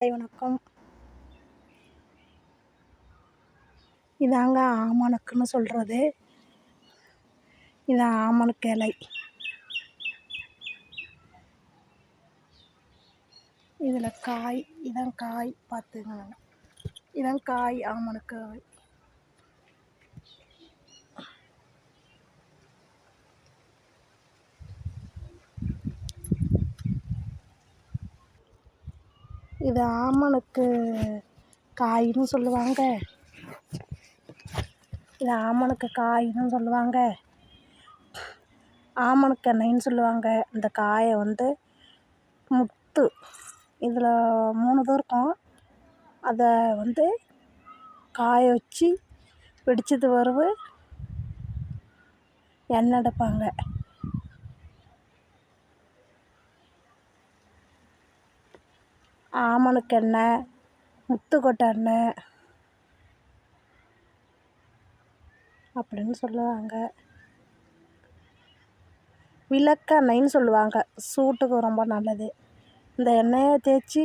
வணக்கம். இதாங்க ஆமணக்குன்னு சொல்கிறது இது ஆமணக்கு இலை. இதில் காய் இதான் காய் பார்த்துங்க இதான் காய் ஆமணக்கு இது ஆமணக்கு காயின்னு சொல்லுவாங்க. இது ஆமணக்கு காயின்னு சொல்லுவாங்க. ஆமணக்கு எண்ணெய்ன்னு சொல்லுவாங்க. இந்த காயை வந்து முத்து. இதில் மூணு இது இருக்கும். அதை வந்து காய வச்சு வெடிச்சது பிறவு எண்ணெய் எடுப்பாங்க ஆமணக்கெண்ணெய் முத்துக்கொட்டை எண்ணெய் அப்படின்னு சொல்லுவாங்க. விளக்கெண்ணெய்ன்னு சொல்லுவாங்க. சூட்டுக்கு ரொம்ப நல்லது. இந்த எண்ணெயை தேய்ச்சி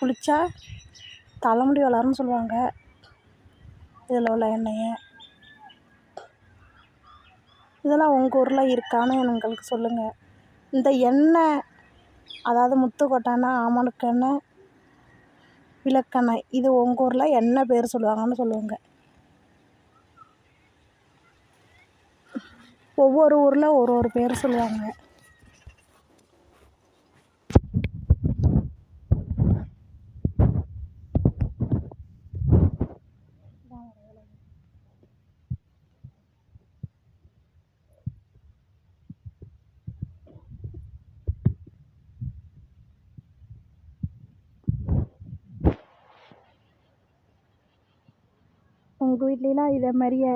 குளித்தா தலைமுடி வளரும்னு சொல்லுவாங்க. இதில் உள்ள எண்ணெயை. இதெல்லாம் உங்கள் ஊரில் இருக்கான்னு எங்களுக்கு சொல்லுங்கள் இந்த எண்ணெய் அதாவது முத்துக்கொட்டை ஆமணக்கெண்ணெய் விளக்கெண்ணெய் இது உங்கள் ஊரில் என்ன பேர் சொல்லுவாங்கன்னு சொல்லுவாங்க ஒவ்வொரு ஊரில் ஒரு ஒரு பேர் சொல்லுவாங்க. உங்கள் வீட்லலாம் இதே மாதிரியே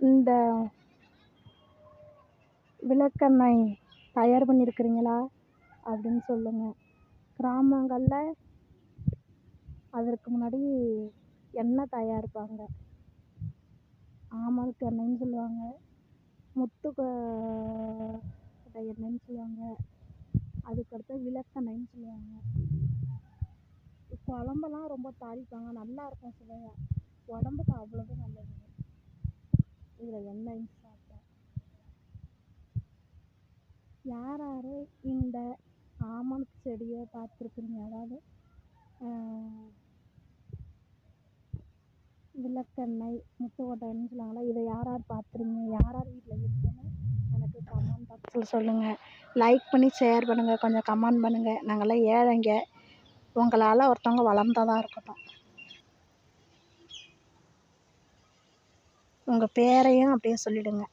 இந்த விளக்கெண்ணெய் தயார் பண்ணியிருக்கிறீங்களா அப்படின்னு சொல்லுங்கள் கிராமங்களில் அதற்கு முன்னாடி எண்ணெய் தயாரிப்பாங்க. ஆமணக்கு எண்ணெய்னு சொல்லுவாங்க. முத்து எண்ணெய்னு சொல்லுவாங்க. அதுக்கடுத்து விளக்கெண்ணெய்னு சொல்லுவாங்க. குழம்பெல்லாம் ரொம்ப தாளிப்பாங்க. நல்லாயிருக்கும் சுவையாக உடம்புக்கு அவ்வளவு நல்லது இதில் எண்ணெய் சாப்பிட்டா யார் யார் இந்த ஆமணக்கு செடியை பார்த்துருக்குறீங்க? அதாவது விளக்கெண்ணெய் முத்துக்கொட்டை எண்ணெய்ன்னு சொல்லுவாங்கள்ல இதை யார் யார் பார்த்துருக்கீங்க? யார் யார் வீட்டில் இருக்குன்னு எனக்கு கமெண்ட் பாக்ஸில் சொல்லுங்கள் லைக் பண்ணி ஷேர் பண்ணுங்கள் கொஞ்சம் கமெண்ட் பண்ணுங்கள் நாங்கள்லாம் ஏழைங்க. உங்களால் ஒருத்தவங்க வளர்ந்ததாக இருக்கட்டும். உங்கள் பேரையும் அப்படியே சொல்லிவிடுங்க